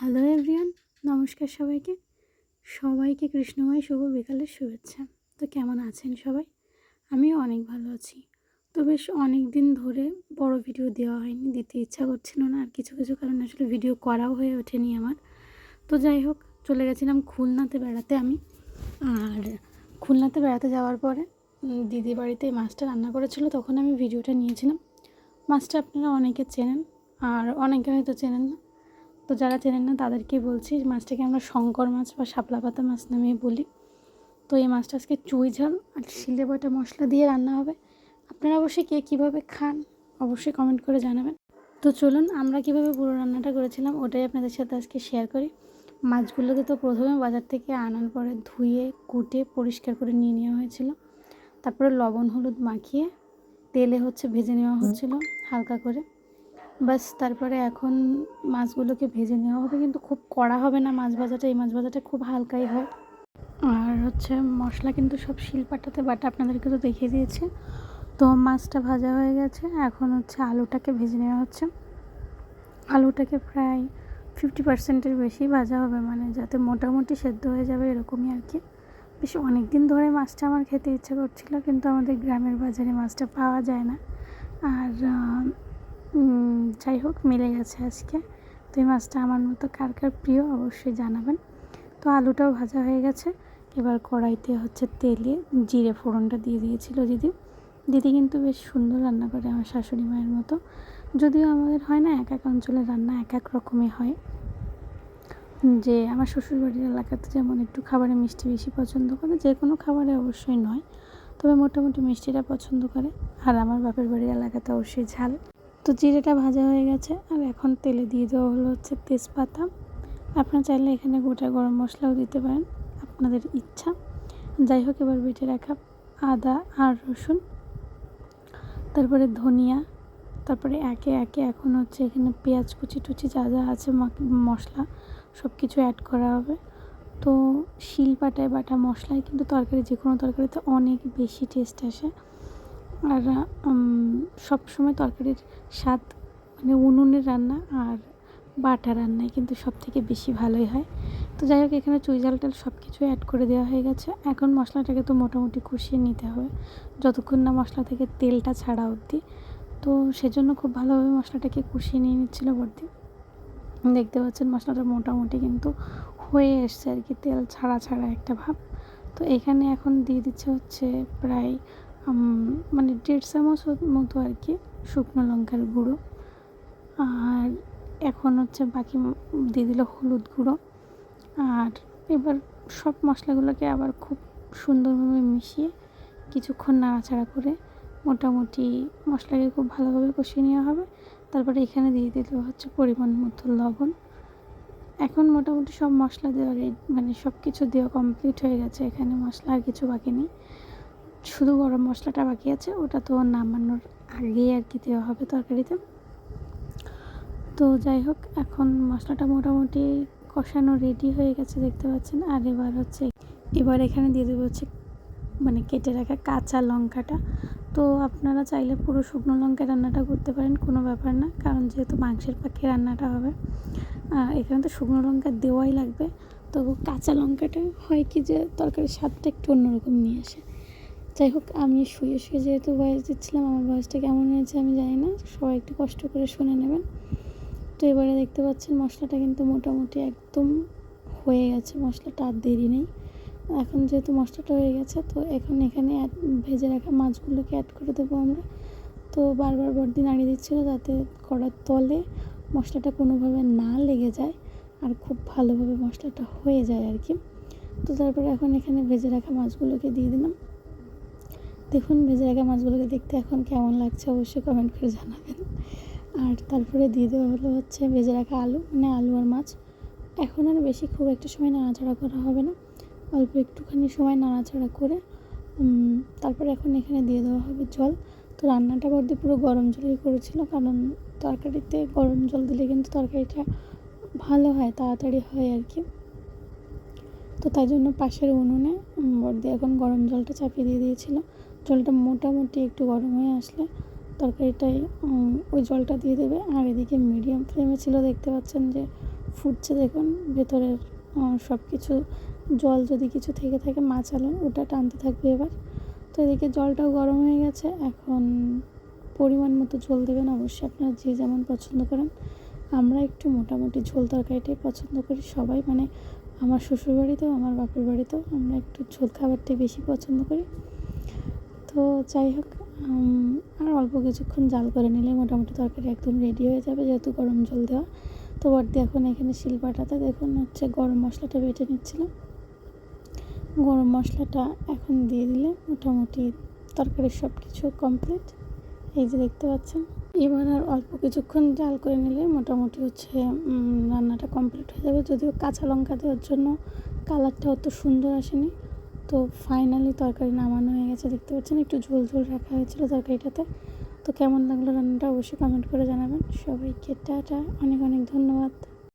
Hello everyone নমস্কার সবাইকে। সবাইকে কৃষ্ণময় শুভ বিকালের শুভেচ্ছা। তো কেমন আছেন সবাই? আমিও অনেক ভালো আছি। তো বেশ অনেক দিন ধরে বড় ভিডিও দেওয়া হয়নি, দিতে ইচ্ছা করছিল না, আর কিছু কিছু কারণে আসলে ভিডিও করাও হয়ে ওঠেনি আমার। তো যাই হোক, চলে গেছিলাম খুলনাতে বেড়াতে আমি। আর খুলনাতে বেড়াতে যাওয়ার পরে দিদি বাড়িতে মাছটা রান্না করেছিল, তখন আমি ভিডিওটা নিয়েছিলাম। মাছটা আপনারা অনেকে চেনেন, আর অনেকে হয়তো চেনেন না। তো যারা চেনেন না, তাদেরকে বলছি মাছটাকে আমরা শঙ্কর মাছ বা শাপলা পাতা মাছ নামে বলি। তো এই মাছটা আজকে চুই ঝাল আর শিলে বাটা মশলা দিয়ে রান্না হবে। আপনারা অবশ্যই কে কীভাবে খান অবশ্যই কমেন্ট করে জানাবেন। তো চলুন, আমরা কীভাবে পুরো রান্নাটা করেছিলাম ওটাই আপনাদের সাথে আজকে শেয়ার করি। মাছগুলোকে তো প্রথমে বাজার থেকে আনার পরে ধুয়ে, কুটে, পরিষ্কার করে নিয়ে নেওয়া হয়েছিল। তারপরে লবণ, হলুদ মাখিয়ে তেলে হচ্ছে ভেজে নেওয়া হচ্ছিল হালকা করে। বাস তারপরে এখন মাছগুলোকে ভেজে নেওয়া হবে, কিন্তু খুব কড়া হবে না। মাছ ভাজাটা, এই মাছ ভাজাটা খুব হালকাই হয়। আর হচ্ছে মশলা কিন্তু সব শিলপাটাতে বাটা, আপনাদেরকে তো দেখিয়ে দিয়েছি। তো মাছটা ভাজা হয়ে গেছে। এখন হচ্ছে আলুটাকে ভেজে নেওয়া হচ্ছে। আলুটাকে প্রায় ফিফটি পার্সেন্টের বেশি ভাজা হবে মানে যাতে মোটামুটি সেদ্ধ হয়ে যাবে এরকমই আর কি। বেশ অনেক দিন ধরে মাছটা আমার খেতে ইচ্ছে করছিল, কিন্তু আমাদের গ্রামের বাজারে মাছটা পাওয়া যায় না। আর যাই হোক মিলে গেছে আজকে। তো এই মাছটা আমার মতো কার কার প্রিয় অবশ্যই জানাবেন। তো আলুটাও ভাজা হয়ে গেছে। এবার কড়াইতে হচ্ছে তেলে জিরে ফোড়নটা দিয়ে দিয়েছিল দিদি। দিদি কিন্তু বেশ সুন্দর রান্না করে আমার শাশুড়ি মায়ের মতো। যদিও আমাদের হয় না, এক এক অঞ্চলের রান্না এক এক রকমই হয়। যে আমার শ্বশুরবাড়ির এলাকাতে যেমন একটু খাবারে মিষ্টি বেশি পছন্দ করে, যে কোনো খাবারে অবশ্যই নয়। তবে মোটামুটি মিষ্টিটা পছন্দ করে। আর আমার বাপের বাড়ির এলাকাতে অবশ্যই ঝাল। তো জিরেটা ভাজা হয়ে গেছে আর এখন তেলে দিয়ে দেওয়া হলো হচ্ছে তেজপাতা। আপনারা চাইলে এখানে গোটা গরম মশলাও দিতে পারেন, আপনাদের ইচ্ছা। যাই হোক, এবার বেটে রাখা আদা আর রসুন, তারপরে ধনিয়া, তারপরে একে একে এখন হচ্ছে এখানে পেঁয়াজ কুচি টুচি যা যা আছে মশলা সব কিছু অ্যাড করা হবে। তো শিল বাটায় বাটা মশলায় কিন্তু তরকারি যে কোনো তরকারিতে অনেক বেশি টেস্ট আসে। আর সব সময় তরকারির স্বাদ মানে উনুনের রান্না আর বাটা রান্নায় কিন্তু সব থেকে বেশি ভালোই হয়। তো যাই হোক, এখানে চুই জাল টাল সব কিছু অ্যাড করে দেওয়া হয়ে গেছে। এখন মশলাটাকে তো মোটামুটি কষিয়ে নিতে হবে। যতক্ষণ না মশলা থেকে তেলটা ছাড়া অবধি। তো সেজন্য খুব ভালোভাবে মশলাটাকে কষিয়ে নিয়ে নিচ্ছিল বর্দি। দেখতে পাচ্ছেন মশলাটা মোটামুটি কিন্তু হয়ে এসছে আর কি, তেল ছাড়া ছাড়া একটা ভাব। তো এখানে এখন দিয়ে দিচ্ছে হচ্ছে প্রায় মানে দেড় চামচ মতো আর কি শুকনো লঙ্কার গুঁড়ো। আর এখন হচ্ছে বাকি দিয়ে দিল হলুদ গুঁড়ো। আর এবার সব মশলাগুলোকে আবার খুব সুন্দরভাবে মিশিয়ে কিছুক্ষণ নাড়াচাড়া করে মোটামুটি মশলাকে খুব ভালোভাবে কষিয়ে নেওয়া হবে। তারপরে এখানে দিয়ে দিতে হচ্ছে পরিমাণ মতো লবণ। এখন মোটামুটি সব মশলা দেওয়া রেডি মানে সব কিছু দেওয়া কমপ্লিট হয়ে গেছে। এখানে মশলা আর কিছু বাকি নেই। শুধু গরম মশলাটা বাকি আছে, ওটা তো নামানোর আগেই আর কি দেওয়া হবে তরকারিতে। তো যাই হোক, এখন মশলাটা মোটামুটি কষানো রেডি হয়ে গেছে, দেখতে পাচ্ছেন। আর এবার হচ্ছে, এবার এখানে দিয়ে দেবো হচ্ছে মানে কেটে রাখা কাঁচা লঙ্কাটা। তো আপনারা চাইলে পুরো শুকনো লঙ্কা রান্নাটা করতে পারেন, কোনো ব্যাপার না, কারণ যেহেতু মাংসের পাখি রান্নাটা হবে। এখানে তো শুকনো লঙ্কা দেওয়াই লাগবে। তবু কাঁচা লঙ্কাটা হয় কি যে, তরকারির স্বাদটা একটু অন্যরকম নিয়ে আসে। যাই হোক, আমি শুয়ে শুয়ে যেহেতু ভয়েস দিচ্ছিলাম, আমার ভয়েসটা কেমন হয়েছে আমি জানি না। সবাই একটু কষ্ট করে শুনে নেবেন। তো এবারে দেখতে পাচ্ছেন মশলাটা কিন্তু মোটামুটি একদম হয়ে গেছে, মশলাটা আর দেরি নেই। এখন যেহেতু মশলাটা হয়ে গেছে, তো এখন এখানে ভেজে রাখা মাছগুলোকে অ্যাড করে দেবো আমরা। তো বারবার বর্দি নাড়িয়ে দিচ্ছিল যাতে কড়ার তলে মশলাটা কোনোভাবে না লেগে যায় আর খুব ভালোভাবে মশলাটা হয়ে যায় আর কি। তো তারপরে এখন এখানে ভেজে রাখা মাছগুলোকে দিয়ে দিলাম। দেখুন ভেজে রাখা মাছগুলোকে দেখতে এখন কেমন লাগছে, অবশ্যই কমেন্ট করে জানাবেন। আর তারপরে দিয়ে দেওয়া হলো হচ্ছে ভেজে রাখা আলু মানে আলু আর মাছ। এখন আর বেশি খুব একটা সময় নাড়াচাড়া করা হবে না। অল্প একটুখানি সময় নাড়াচাড়া করে তারপরে এখন এখানে দিয়ে দেওয়া হবে জল। তো রান্নাটা বর্দি পুরো গরম জলেই করেছিল, কারণ তরকারিতে গরম জল দিলে কিন্তু তরকারিটা ভালো হয়, তাড়াতাড়ি হয় আর কি। তো তাই জন্য পাশের উনুনে বর্দি এখন গরম জলটা চাপিয়ে দিয়ে দিয়েছিল। জলটা মোটামুটি একটু গরম হয়ে আসলে তরকারিটাই ওই জলটা দিয়ে দেবে। আর এদিকে মিডিয়াম ফ্লেমে ছিল, দেখতে পাচ্ছেন যে ফুটছে দেখুন। ভেতরের সব কিছু জল যদি কিছু থেকে থাকে মাছ আলো ওটা টানতে থাকবে এবার। তো এদিকে জলটাও গরম হয়ে গেছে। এখন পরিমাণ মতো ঝোল দেবেন অবশ্যই আপনারা যে যেমন পছন্দ করেন। আমরা একটু মোটামুটি ঝোল তরকারিটাই পছন্দ করি। সবাই মানে আমার শ্বশুর বাড়িতেও আমার বাপের বাড়িতেও আমরা একটু ঝোল খাবারটাই বেশি পছন্দ করি। তো যাই হোক আর অল্প কিছুক্ষণ জাল করে নিলে মোটামুটি তরকারি একদম রেডি হয়ে যাবে যেহেতু গরম জল দেওয়া। তো বর্দি এখন এখানে শিলপাটাতে দেখুন হচ্ছে গরম মশলাটা বেটে নিচ্ছিলাম। গরম মশলাটা এখন দিয়ে দিলে মোটামুটি তরকারির সব কিছু কমপ্লিট এই যে দেখতে পাচ্ছেন। এবার আর অল্প কিছুক্ষণ জাল করে নিলে মোটামুটি হচ্ছে রান্নাটা কমপ্লিট হয়ে যাবে। যদিও কাঁচা লঙ্কা দেওয়ার জন্য কালারটা অত সুন্দর আসেনি। তো ফাইনালি তরকারি নামানো হয়ে গেছে, দেখতে পাচ্ছেন একটু ঝোল ঝোল রাখা হয়েছিল তরকারিটাতে। তো কেমন লাগল রান্নাটা অবশ্যই কমেন্ট করে জানাবেন। সবাইকে টাটা, অনেক অনেক ধন্যবাদ।